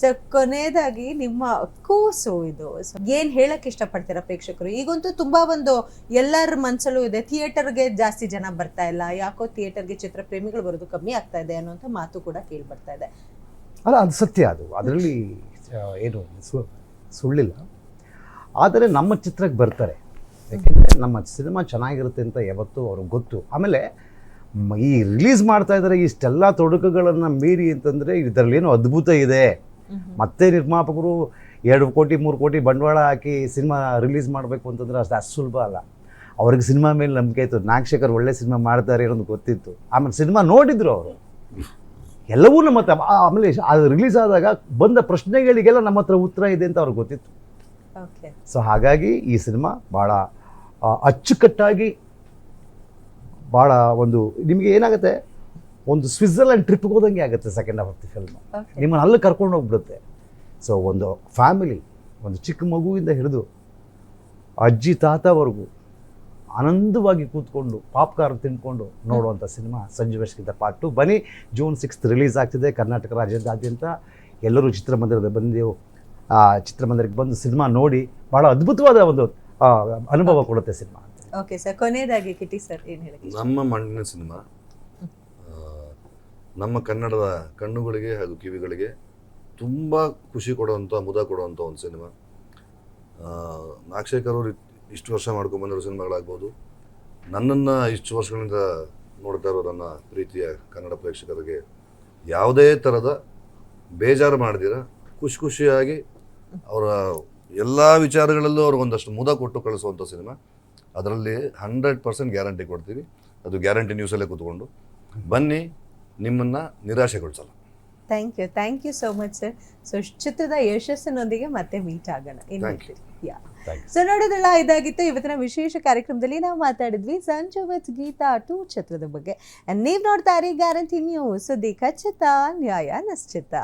So ಕೊನೆಯದಾಗಿ ನಿಮ್ಮ ಕೂಸು ಇದು. ಏನ್ ಹೇಳಕ್ ಇಷ್ಟಪಡ್ತೀರಾ ಪ್ರೇಕ್ಷಕರು? ಈಗಂತೂ ತುಂಬಾ ಒಂದು ಎಲ್ಲರ ಮನ್ಸಲ್ಲೂ ಇದೆ. ಥಿಯೇಟರ್ಗೆ ಜಾಸ್ತಿ ಜನ ಬರ್ತಾ ಇಲ್ಲ. ಯಾಕೋ ಥಿಯೇಟರ್ಗೆ ಚಿತ್ರ ಪ್ರೇಮಿಗಳು ಬರೋದು ಕಮ್ಮಿ ಆಗ್ತಾ ಇದೆ ಅನ್ನೋಂಥ ಮಾತು ಕೂಡ ಕೇಳಿ ಬರ್ತಾ ಇದೆ. ಅಲ್ಲ, ಅದು ಸತ್ಯ ಅದು. ಅದರಲ್ಲಿ ಏನು ಸುಳ್ಳಿಲ್ಲ. ಆದರೆ ನಮ್ಮ ಚಿತ್ರಕ್ಕೆ ಬರ್ತಾರೆ. ಯಾಕೆಂದರೆ ನಮ್ಮ ಸಿನಿಮಾ ಚೆನ್ನಾಗಿರುತ್ತೆ ಅಂತ ಯಾವತ್ತೂ ಅವ್ರಿಗೆ ಗೊತ್ತು. ಆಮೇಲೆ ಈ ರಿಲೀಸ್ ಮಾಡ್ತಾ ಇದ್ದಾರೆ ಇಷ್ಟೆಲ್ಲ ತೊಡಕುಗಳನ್ನು ಮೀರಿ ಅಂತಂದರೆ ಇದರಲ್ಲೇನೋ ಅದ್ಭುತ ಇದೆ. ಮತ್ತೆ ನಿರ್ಮಾಪಕರು ಎರಡು ಕೋಟಿ ಮೂರು ಕೋಟಿ ಬಂಡವಾಳ ಹಾಕಿ ಸಿನಿಮಾ ರಿಲೀಸ್ ಮಾಡಬೇಕು ಅಂತಂದ್ರೆ ಅಷ್ಟು ಅಷ್ಟು ಸುಲಭ ಅಲ್ಲ. ಅವ್ರಿಗೆ ಸಿನಿಮಾ ಮೇಲೆ ನಂಬಿಕೆ ಇತ್ತು. ನಾಗಶೇಖರ್ ಒಳ್ಳೆ ಸಿನಿಮಾ ಮಾಡ್ತಾರೆ ಅನ್ನೋದು ಗೊತ್ತಿತ್ತು. ಆಮೇಲೆ ಸಿನಿಮಾ ನೋಡಿದ್ರು ಅವರು. ಎಲ್ಲವೂ ನಮ್ಮ ಹತ್ರ ಆಮೇಲೆ ಅದು ರಿಲೀಸ್ ಆದಾಗ ಬಂದ ಪ್ರಶ್ನೆಗಳಿಗೆಲ್ಲ ನಮ್ಮ ಹತ್ರ ಉತ್ತರ ಇದೆ ಅಂತ ಅವ್ರಿಗೆ ಗೊತ್ತಿತ್ತು. ಸೊ ಹಾಗಾಗಿ ಈ ಸಿನಿಮಾ ಭಾಳ ಅಚ್ಚುಕಟ್ಟಾಗಿ ಭಾಳ ಒಂದು ನಿಮಗೆ ಏನಾಗುತ್ತೆ? ಒಂದು ಸ್ವಿಟ್ಜರ್ಲ್ಯಾಂಡ್ ಟ್ರಿಪ್ಗೆ ಹೋದಂಗೆ ಆಗುತ್ತೆ second half of the film ನಿಮ್ಮನ್ನು ಅಲ್ಲಿ ಕರ್ಕೊಂಡು ಹೋಗ್ಬಿಡುತ್ತೆ. ಸೊ ಒಂದು ಫ್ಯಾಮಿಲಿ ಒಂದು ಚಿಕ್ಕ ಮಗುವಿಂದ ಹಿಡಿದು ಅಜ್ಜಿ ತಾತವರೆಗೂ ಆನಂದವಾಗಿ ಕೂತ್ಕೊಂಡು ಪಾಪ್ಕಾರ್ನ್ ತಿನ್ಕೊಂಡು ನೋಡುವಂಥ ಸಿನಿಮಾ ಸಂಜು ವರ್ಷಕ್ಕಿಂತ ಪಾರ್ಟ್ ಟು ಬನ್ನಿ ಜೂನ್ ಸಿಕ್ಸ್ತ್ ರಿಲೀಸ್ ಆಗ್ತಿದೆ ಕರ್ನಾಟಕ ರಾಜ್ಯದಾದ್ಯಂತ. ಎಲ್ಲರೂ ಚಿತ್ರಮಂದಿರದ ಬಂದು ಆ ಚಿತ್ರಮಂದಿರಕ್ಕೆ ಬಂದು ಸಿನಿಮಾ ನೋಡಿ ಭಾಳ ಅದ್ಭುತವಾದ ಒಂದು ಅನುಭವ ಕೊಡುತ್ತೆ ಸಿನಿಮಾ ಓಕೆ ಸರ್ ಕೊನೆಯದಾಗಿ ಕಿಟಿ ಸರ್ ಏನು ಹೇಳಿ ನಮ್ಮ ಮಣ್ಣಿನ ಸಿನಿಮಾ. ನಮ್ಮ ಕನ್ನಡದ ಕಣ್ಣುಗಳಿಗೆ ಹಾಗೂ ಕಿವಿಗಳಿಗೆ ತುಂಬ ಖುಷಿ ಕೊಡುವಂಥ ಮುದ ಕೊಡುವಂಥ ಒಂದು ಸಿನಿಮಾ. ನಾಗಶೇಖರ್ ಅವರು ಇಷ್ಟು ವರ್ಷ ಮಾಡ್ಕೊಂಡ್ಬಂದಿರೋ ಸಿನಿಮಾಗಳಾಗ್ಬೋದು. ನನ್ನನ್ನು ಇಷ್ಟು ವರ್ಷಗಳಿಂದ ನೋಡ್ತಾ ಇರೋ ನನ್ನ ಪ್ರೀತಿಯ ಕನ್ನಡ ಪ್ರೇಕ್ಷಕರಿಗೆ ಯಾವುದೇ ಥರದ ಬೇಜಾರು ಮಾಡಿದಿರ, ಖುಷಿ ಖುಷಿಯಾಗಿ ಅವರ ಎಲ್ಲ ವಿಚಾರಗಳಲ್ಲೂ ಅವ್ರಿಗೊಂದಷ್ಟು ಮುದ ಕೊಟ್ಟು ಕಳಿಸುವಂಥ ಸಿನಿಮಾ. ಅದರಲ್ಲಿ ಹಂಡ್ರೆಡ್ ಪರ್ಸೆಂಟ್ ಗ್ಯಾರಂಟಿ ಕೊಡ್ತೀವಿ ಅದು ಗ್ಯಾರಂಟಿ ನ್ಯೂಸಲ್ಲೇ ಕೂತ್ಕೊಂಡು. ಬನ್ನಿ ನಿಮ್ಮನ್ನು ನಿರಾಶೆಗೊಳಿಸಲ್ಲ. Thank you thank you so much sir so ಚಿತ್ರದ ಯಶಸ್ಸಿನೊಂದಿಗೆ ಮತ್ತೆ ಮೀಟ್ ಆಗೋಣ. ಇನ್ ಯಾ. ಸೊ ನೋಡೋದಲ್ಲ ಇದಾಗಿತ್ತು. ಇವತ್ತಿನ ವಿಶೇಷ ಕಾರ್ಯಕ್ರಮದಲ್ಲಿ ನಾವು ಮಾತಾಡಿದ್ವಿ ಸಂಜು ವಿತ್ ಗೀತಾ ಟು ಚಿತ್ರದ ಬಗ್ಗೆ. ನೀವು ನೋಡ್ತಾ ಇರಿ ಗ್ಯಾರಂಟಿ ನ್ಯೂಸ್ ಸುದ್ದಿ ಖಚಿತ ನ್ಯಾಯ ನಿಶ್ಚಿತ.